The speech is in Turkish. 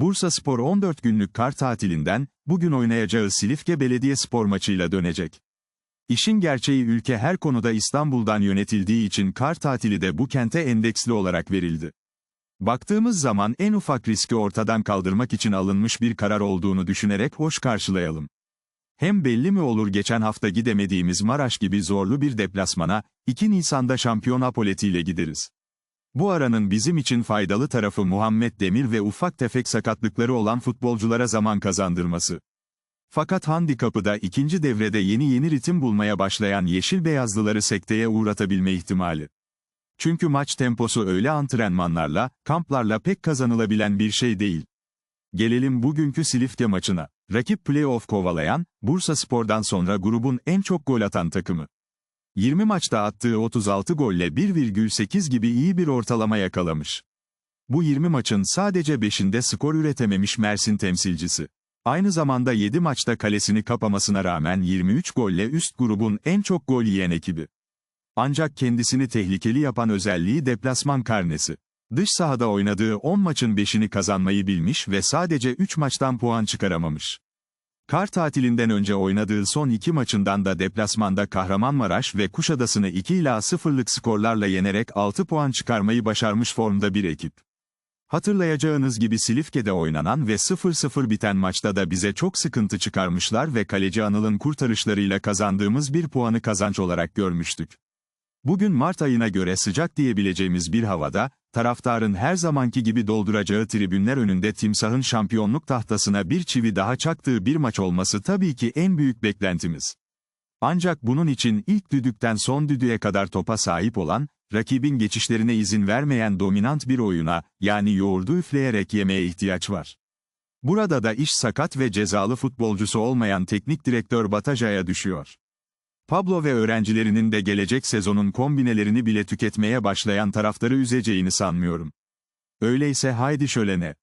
Bursa Spor 14 günlük kar tatilinden, bugün oynayacağı Silifke Belediyespor maçıyla dönecek. İşin gerçeği ülke her konuda İstanbul'dan yönetildiği için kar tatili de bu kente endeksli olarak verildi. Baktığımız zaman en ufak riski ortadan kaldırmak için alınmış bir karar olduğunu düşünerek hoş karşılayalım. Hem belli mi olur geçen hafta gidemediğimiz Maraş gibi zorlu bir deplasmana, 2 Nisan'da şampiyon apoletiyle gideriz. Bu aranın bizim için faydalı tarafı Muhammed Demir ve ufak tefek sakatlıkları olan futbolculara zaman kazandırması. Fakat handikapı da ikinci devrede yeni yeni ritim bulmaya başlayan yeşil beyazlıları sekteye uğratabilme ihtimali. Çünkü maç temposu öyle antrenmanlarla, kamplarla pek kazanılabilen bir şey değil. Gelelim bugünkü Silifke maçına. Rakip playoff kovalayan, Bursa Spor'dan sonra grubun en çok gol atan takımı. 20 maçta attığı 36 golle 1,8 gibi iyi bir ortalama yakalamış. Bu 20 maçın sadece 5'inde skor üretememiş Mersin temsilcisi. Aynı zamanda 7 maçta kalesini kapamasına rağmen 23 golle üst grubun en çok gol yiyen ekibi. Ancak kendisini tehlikeli yapan özelliği deplasman karnesi. Dış sahada oynadığı 10 maçın 5'ini kazanmayı bilmiş ve sadece 3 maçtan puan çıkaramamış. Kar tatilinden önce oynadığı son iki maçından da deplasmanda Kahramanmaraş ve Kuşadası'nı 2 ila 0'lık skorlarla yenerek 6 puan çıkarmayı başarmış formda bir ekip. Hatırlayacağınız gibi Silifke'de oynanan ve 0-0 biten maçta da bize çok sıkıntı çıkarmışlar ve kaleci Anıl'ın kurtarışlarıyla kazandığımız bir puanı kazanç olarak görmüştük. Bugün Mart ayına göre sıcak diyebileceğimiz bir havada, taraftarın her zamanki gibi dolduracağı tribünler önünde timsahın şampiyonluk tahtasına bir çivi daha çaktığı bir maç olması tabii ki en büyük beklentimiz. Ancak bunun için ilk düdükten son düdüğe kadar topa sahip olan, rakibin geçişlerine izin vermeyen dominant bir oyuna, yani yoğurdu üfleyerek yemeye ihtiyaç var. Burada da iş sakat ve cezalı futbolcusu olmayan teknik direktör Bataja'ya düşüyor. Pablo ve öğrencilerinin de gelecek sezonun kombinelerini bile tüketmeye başlayan taraftarı üzeceğini sanmıyorum. Öyleyse haydi şölene.